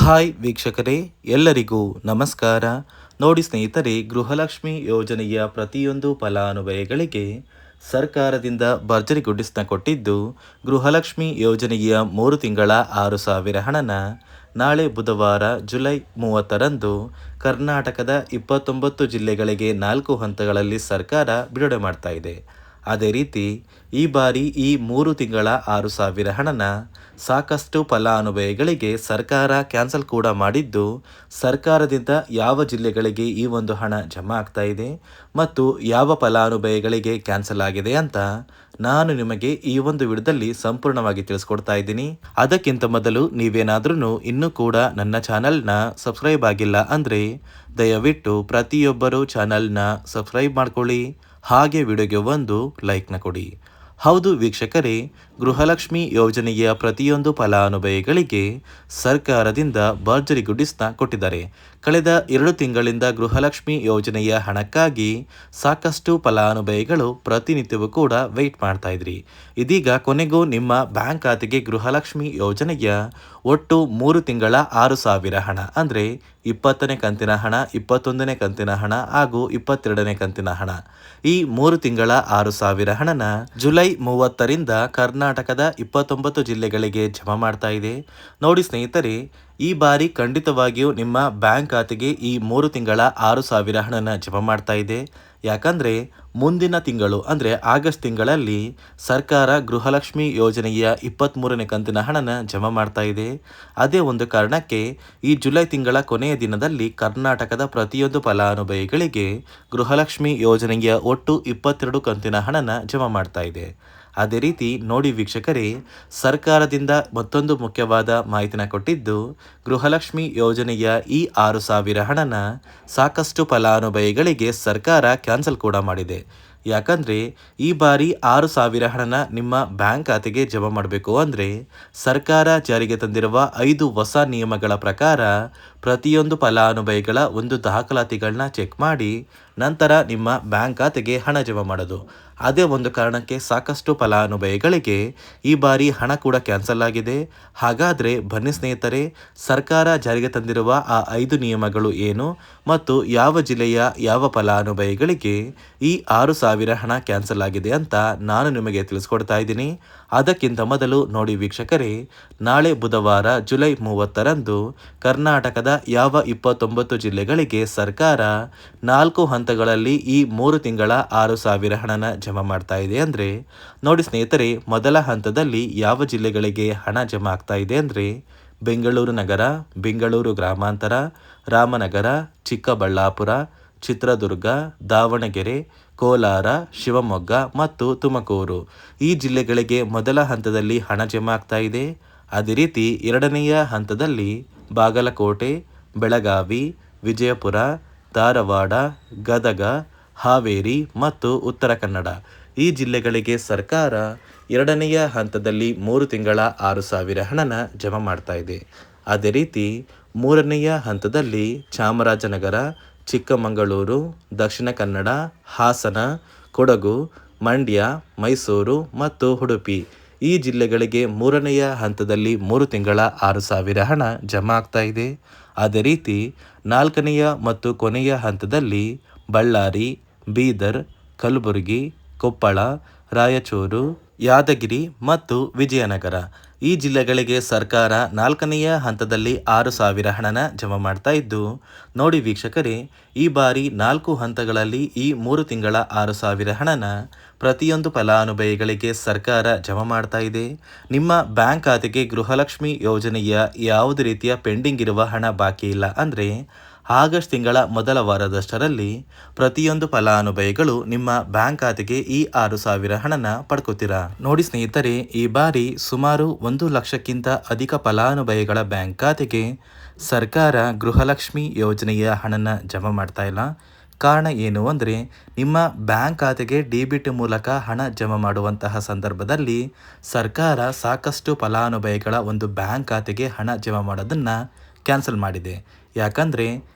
Hi ವೀಕ್ಷಕರೇ, ಎಲ್ಲರಿಗೂ ನಮಸ್ಕಾರ. ನೋಡಿ ಸ್ನೇಹಿತರೆ, ಗೃಹಲಕ್ಷ್ಮಿ ಯೋಜನೆಯ ಪ್ರತಿಯೊಂದು ಫಲಾನುಭವಿಗಳಿಗೆ ಸರ್ಕಾರದಿಂದ ಭರ್ಜರಿ ಗುಡ್ಡಿಸ್ನ ಕೊಟ್ಟಿದ್ದು ಗೃಹಲಕ್ಷ್ಮಿ ಯೋಜನೆಯ ಮೂರು ತಿಂಗಳ ಆರು ಸಾವಿರ ಹಣನ ನಾಳೆ ಬುಧವಾರ ಜುಲೈ ಮೂವತ್ತರಂದು ಕರ್ನಾಟಕದ ಇಪ್ಪತ್ತೊಂಬತ್ತು ಜಿಲ್ಲೆಗಳಿಗೆ ನಾಲ್ಕು ಹಂತಗಳಲ್ಲಿ ಸರ್ಕಾರ ಬಿಡುಗಡೆ ಮಾಡ್ತಾ ಇದೆ. ಅದೇ ರೀತಿ ಈ ಬಾರಿ ಈ ಮೂರು ತಿಂಗಳ ಆರು ಸಾವಿರ ಹಣನ ಸಾಕಷ್ಟು ಫಲಾನುಭವಿಗಳಿಗೆ ಸರ್ಕಾರ ಕ್ಯಾನ್ಸಲ್ ಕೂಡ ಮಾಡಿದ್ದು, ಸರ್ಕಾರದಿಂದ ಯಾವ ಜಿಲ್ಲೆಗಳಿಗೆ ಈ ಒಂದು ಹಣ ಜಮಾ ಆಗ್ತಾ ಇದೆ ಮತ್ತು ಯಾವ ಫಲಾನುಭವಿಗಳಿಗೆ ಕ್ಯಾನ್ಸಲ್ ಆಗಿದೆ ಅಂತ ನಾನು ನಿಮಗೆ ಈ ಒಂದು ವಿಡದಲ್ಲಿ ಸಂಪೂರ್ಣವಾಗಿ ತಿಳಿಸ್ಕೊಡ್ತಾ ಇದ್ದೀನಿ. ಅದಕ್ಕಿಂತ ಮೊದಲು ನೀವೇನಾದ್ರೂ ಇನ್ನೂ ಕೂಡ ನನ್ನ ಚಾನಲ್ನ ಸಬ್ಸ್ಕ್ರೈಬ್ ಆಗಿಲ್ಲ ಅಂದರೆ ದಯವಿಟ್ಟು ಪ್ರತಿಯೊಬ್ಬರು ಚಾನಲ್ನ ಸಬ್ಸ್ಕ್ರೈಬ್ ಮಾಡ್ಕೊಳ್ಳಿ. ಹಾಗೆ ವಿಡಿಯೋಗೆ ಒಂದು ಲೈಕ್ನ ಕೊಡಿ. ಹೌದು ವೀಕ್ಷಕರೇ ಗೃಹಲಕ್ಷ್ಮಿ ಯೋಜನೆಯ ಪ್ರತಿಯೊಂದು ಫಲಾನುಭವಿಗಳಿಗೆ ಸರ್ಕಾರದಿಂದ ಭರ್ಜರಿ ಗುಡಿಸ್ನ ಕೊಟ್ಟಿದ್ದಾರೆ. ಕಳೆದ ಎರಡು ತಿಂಗಳಿಂದ ಗೃಹಲಕ್ಷ್ಮಿ ಯೋಜನೆಯ ಹಣಕ್ಕಾಗಿ ಸಾಕಷ್ಟು ಫಲಾನುಭವಿಗಳು ಪ್ರತಿನಿತ್ಯವೂ ಕೂಡ ವೆಯ್ಟ್ ಮಾಡ್ತಾ ಇದ್ರಿ. ಇದೀಗ ಕೊನೆಗೂ ನಿಮ್ಮ ಬ್ಯಾಂಕ್ ಖಾತೆಗೆ ಗೃಹಲಕ್ಷ್ಮಿ ಯೋಜನೆಯ ಒಟ್ಟು ಮೂರು ತಿಂಗಳ ಆರು ಸಾವಿರ ಹಣ, ಅಂದರೆ ಇಪ್ಪತ್ತನೇ ಕಂತಿನ ಹಣ, ಇಪ್ಪತ್ತೊಂದನೇ ಕಂತಿನ ಹಣ ಹಾಗೂ ಇಪ್ಪತ್ತೆರಡನೇ ಕಂತಿನ ಹಣ. ಈ ಮೂರು ತಿಂಗಳ ಆರು ಸಾವಿರ ಹಣನ ಜುಲೈ ಮೂವತ್ತರಿಂದ ಕರ್ನಾಟಕದ ಇಪ್ಪತ್ತೊಂಬತ್ತು ಜಿಲ್ಲೆಗಳಿಗೆ ಜಮಾ ಮಾಡ್ತಾ ಇದೆ. ನೋಡಿ ಸ್ನೇಹಿತರೆ, ಈ ಬಾರಿ ಖಂಡಿತವಾಗಿಯೂ ನಿಮ್ಮ ಬ್ಯಾಂಕ್ ಖಾತೆಗೆ ಈ ಮೂರು ತಿಂಗಳ ಆರು ಸಾವಿರ ಹಣನ ಜಮಾ ಮಾಡ್ತಾ ಇದೆ. ಯಾಕಂದರೆ, ಮುಂದಿನ ತಿಂಗಳು, ಅಂದರೆ ಆಗಸ್ಟ್ ತಿಂಗಳಲ್ಲಿ ಸರ್ಕಾರ ಗೃಹಲಕ್ಷ್ಮಿ ಯೋಜನೆಯ ಇಪ್ಪತ್ತ್ಮೂರನೇ ಕಂತಿನ ಹಣನ ಜಮಾ ಮಾಡ್ತಾ ಇದೆ. ಅದೇ ಒಂದು ಕಾರಣಕ್ಕೆ ಈ ಜುಲೈ ತಿಂಗಳ ಕೊನೆಯ ದಿನದಲ್ಲಿ ಕರ್ನಾಟಕದ ಪ್ರತಿಯೊಂದು ಫಲಾನುಭವಿಗಳಿಗೆ ಗೃಹಲಕ್ಷ್ಮಿ ಯೋಜನೆಯ ಒಟ್ಟು ಇಪ್ಪತ್ತೆರಡು ಕಂತಿನ ಹಣನ ಜಮಾ ಮಾಡ್ತಾ ಇದೆ. ಅದೇ ರೀತಿ ನೋಡಿ ವೀಕ್ಷಕರೇ, ಸರ್ಕಾರದಿಂದ ಮತ್ತೊಂದು ಮುಖ್ಯವಾದ ಮಾಹಿತಿನ ಕೊಟ್ಟಿದ್ದು, ಗೃಹಲಕ್ಷ್ಮಿ ಯೋಜನೆಯ ಈ ಆರು ಸಾವಿರ ಹಣನ ಸಾಕಷ್ಟು ಫಲಾನುಭವಿಗಳಿಗೆ ಸರ್ಕಾರ ಕ್ಯಾನ್ಸಲ್ ಕೂಡ ಮಾಡಿದೆ. ಯಾಕಂದರೆ ಈ ಬಾರಿ ಆರು ಸಾವಿರ ಹಣನ ನಿಮ್ಮ ಬ್ಯಾಂಕ್ ಖಾತೆಗೆ ಜಮಾ ಮಾಡಬೇಕು ಅಂದರೆ ಸರ್ಕಾರ ಜಾರಿಗೆ ತಂದಿರುವ ಐದು ಹೊಸ ನಿಯಮಗಳ ಪ್ರಕಾರ ಪ್ರತಿಯೊಂದು ಫಲಾನುಭವಿಗಳ ಒಂದು ದಾಖಲಾತಿಗಳನ್ನ ಚೆಕ್ ಮಾಡಿ ನಂತರ ನಿಮ್ಮ ಬ್ಯಾಂಕ್ ಖಾತೆಗೆ ಹಣ ಜಮಾ ಮಾಡೋದು. ಅದೇ ಒಂದು ಕಾರಣಕ್ಕೆ ಸಾಕಷ್ಟು ಫಲಾನುಭವಿಗಳಿಗೆ ಈ ಬಾರಿ ಹಣ ಕೂಡ ಕ್ಯಾನ್ಸಲ್ ಆಗಿದೆ. ಹಾಗಾದರೆ ಬನ್ನಿ ಸ್ನೇಹಿತರೆ, ಸರ್ಕಾರ ಜಾರಿಗೆ ತಂದಿರುವ ಆ ಐದು ನಿಯಮಗಳು ಏನು? ಮತ್ತು ಯಾವ ಜಿಲ್ಲೆಯ ಯಾವ ಫಲಾನುಭವಿಗಳಿಗೆ ಈ ಆರು ಸಾವಿರ ಹಣ ಕ್ಯಾನ್ಸಲ್ ಆಗಿದೆ ಅಂತ ನಾನು ನಿಮಗೆ ತಿಳಿಸ್ಕೊಡ್ತಾ ಇದ್ದೀನಿ. ಅದಕ್ಕಿಂತ ಮೊದಲು ನೋಡಿ ವೀಕ್ಷಕರೇ, ನಾಳೆ ಬುಧವಾರ ಜುಲೈ ಮೂವತ್ತರಂದು ಕರ್ನಾಟಕದ ಯಾವ ಇಪ್ಪತ್ತೊಂಬತ್ತು ಜಿಲ್ಲೆಗಳಿಗೆ ಸರ್ಕಾರ ನಾಲ್ಕು ಹಂತಗಳಲ್ಲಿ ಈ ಮೂರು ತಿಂಗಳ ಆರು ಸಾವಿರ ಹಣನ ಜಮಾ ಮಾಡ್ತಾ ಇದೆ ಅಂದರೆ, ನೋಡಿ ಸ್ನೇಹಿತರೆ, ಮೊದಲ ಹಂತದಲ್ಲಿ ಯಾವ ಜಿಲ್ಲೆಗಳಿಗೆ ಹಣ ಜಮಾ ಆಗ್ತಾ ಇದೆ ಅಂದರೆ, ಬೆಂಗಳೂರು ನಗರ, ಬೆಂಗಳೂರು ಗ್ರಾಮಾಂತರ ರಾಮನಗರ, ಚಿಕ್ಕಬಳ್ಳಾಪುರ, ಚಿತ್ರದುರ್ಗ, ದಾವಣಗೆರೆ, ಕೋಲಾರ, ಶಿವಮೊಗ್ಗ ಮತ್ತು ತುಮಕೂರು. ಈ ಜಿಲ್ಲೆಗಳಿಗೆ ಮೊದಲ ಹಂತದಲ್ಲಿ ಹಣ ಜಮಾ ಆಗ್ತಾ ಇದೆ. ಅದೇ ರೀತಿ ಎರಡನೆಯ ಹಂತದಲ್ಲಿ ಬಾಗಲಕೋಟೆ, ಬೆಳಗಾವಿ, ವಿಜಯಪುರ, ಧಾರವಾಡ, ಗದಗ, ಹಾವೇರಿ ಮತ್ತು ಉತ್ತರ ಕನ್ನಡ. ಈ ಜಿಲ್ಲೆಗಳಿಗೆ ಸರ್ಕಾರ ಎರಡನೆಯ ಹಂತದಲ್ಲಿ ಮೂರು ತಿಂಗಳ ಆರು ಸಾವಿರ ಹಣನ ಜಮಾ ಮಾಡ್ತಾ ಇದೆ. ಅದೇ ರೀತಿ ಮೂರನೆಯ ಹಂತದಲ್ಲಿ ಚಾಮರಾಜನಗರ, ಚಿಕ್ಕಮಗಳೂರು, ದಕ್ಷಿಣ ಕನ್ನಡ, ಹಾಸನ, ಕೊಡಗು, ಮಂಡ್ಯ, ಮೈಸೂರು ಮತ್ತು ಉಡುಪಿ. ಈ ಜಿಲ್ಲೆಗಳಿಗೆ ಮೂರನೆಯ ಹಂತದಲ್ಲಿ ಮೂರು ತಿಂಗಳ ಆರು ಸಾವಿರ ಹಣ ಜಮಾ ಆಗ್ತಾ ಇದೆ. ಅದೇ ರೀತಿ, ನಾಲ್ಕನೆಯ ಮತ್ತು ಕೊನೆಯ ಹಂತದಲ್ಲಿ ಬಳ್ಳಾರಿ, ಬೀದರ್, ಕಲಬುರಗಿ, ಕೊಪ್ಪಳ, ರಾಯಚೂರು, ಯಾದಗಿರಿ ಮತ್ತು ವಿಜಯನಗರ. ಈ ಜಿಲ್ಲೆಗಳಿಗೆ ಸರ್ಕಾರ ನಾಲ್ಕನೆಯ ಹಂತದಲ್ಲಿ ಆರು ಸಾವಿರ ಹಣನ ಜಮಾ ಮಾಡ್ತಾ ಇದ್ದು, ನೋಡಿ ವೀಕ್ಷಕರೇ, ಈ ಬಾರಿ ನಾಲ್ಕು ಹಂತಗಳಲ್ಲಿ ಈ ಮೂರು ತಿಂಗಳ ಆರು ಸಾವಿರ ಹಣನ ಪ್ರತಿಯೊಂದು ಫಲಾನುಭವಿಗಳಿಗೆ ಸರ್ಕಾರ ಜಮಾ ಮಾಡ್ತಾ ಇದೆ. ನಿಮ್ಮ ಬ್ಯಾಂಕ್ ಖಾತೆಗೆ ಗೃಹಲಕ್ಷ್ಮಿ ಯೋಜನೆಯ ಯಾವುದೇ ರೀತಿಯ ಪೆಂಡಿಂಗ್ ಇರುವ ಹಣ ಬಾಕಿ ಇಲ್ಲ ಅಂದರೆ ಆಗಸ್ಟ್ ತಿಂಗಳ ಮೊದಲ ವಾರದಷ್ಟರಲ್ಲಿ ಪ್ರತಿಯೊಂದು ಫಲಾನುಭವಿಗಳು ನಿಮ್ಮ ಬ್ಯಾಂಕ್ ಖಾತೆಗೆ ಈ ಆರು ಸಾವಿರ ಹಣನ ಪಡ್ಕೋತೀರಾ? ನೋಡಿ ಸ್ನೇಹಿತರೆ, ಈ ಬಾರಿ ಸುಮಾರು ಒಂದು ಲಕ್ಷಕ್ಕಿಂತ ಅಧಿಕ ಫಲಾನುಭವಿಗಳ ಬ್ಯಾಂಕ್ ಖಾತೆಗೆ ಸರ್ಕಾರ ಗೃಹಲಕ್ಷ್ಮಿ ಯೋಜನೆಯ ಹಣನ ಜಮಾ ಮಾಡ್ತಾ ಇಲ್ಲ. ಕಾರಣ ಏನು ಅಂದರೆ, ನಿಮ್ಮ ಬ್ಯಾಂಕ್ ಖಾತೆಗೆ ಡಿಬಿಟ್ ಮೂಲಕ ಹಣ ಜಮಾ ಮಾಡುವಂತಹ ಸಂದರ್ಭದಲ್ಲಿ ಸರ್ಕಾರ ಸಾಕಷ್ಟು ಫಲಾನುಭವಿಗಳ ಒಂದು ಬ್ಯಾಂಕ್ ಖಾತೆಗೆ ಹಣ ಜಮಾ ಮಾಡೋದನ್ನು ಕ್ಯಾನ್ಸಲ್ ಮಾಡಿದೆ. ಯಾಕಂದರೆ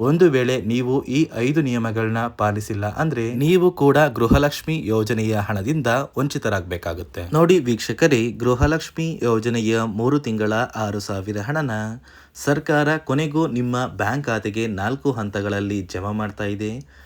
ಒಂದು ವೇಳೆ ನೀವು ಈ ಐದು ನಿಯಮಗಳನ್ನ ಪಾಲಿಸಿಲ್ಲ ಅಂದ್ರೆ ನೀವು ಕೂಡ ಗೃಹಲಕ್ಷ್ಮಿ ಯೋಜನೆಯ ಹಣದಿಂದ ವಂಚಿತರಾಗಬೇಕಾಗುತ್ತೆ. ನೋಡಿ ವೀಕ್ಷಕರೇ, ಗೃಹಲಕ್ಷ್ಮಿ ಯೋಜನೆಯ ಮೂರು ತಿಂಗಳ ಆರು ಸಾವಿರ ಹಣನ ಸರ್ಕಾರ ಕೊನೆಗೂ ನಿಮ್ಮ ಬ್ಯಾಂಕ್ ಖಾತೆಗೆ ನಾಲ್ಕು ಹಂತಗಳಲ್ಲಿ ಜಮಾ ಮಾಡ್ತಾ ಇದೆ.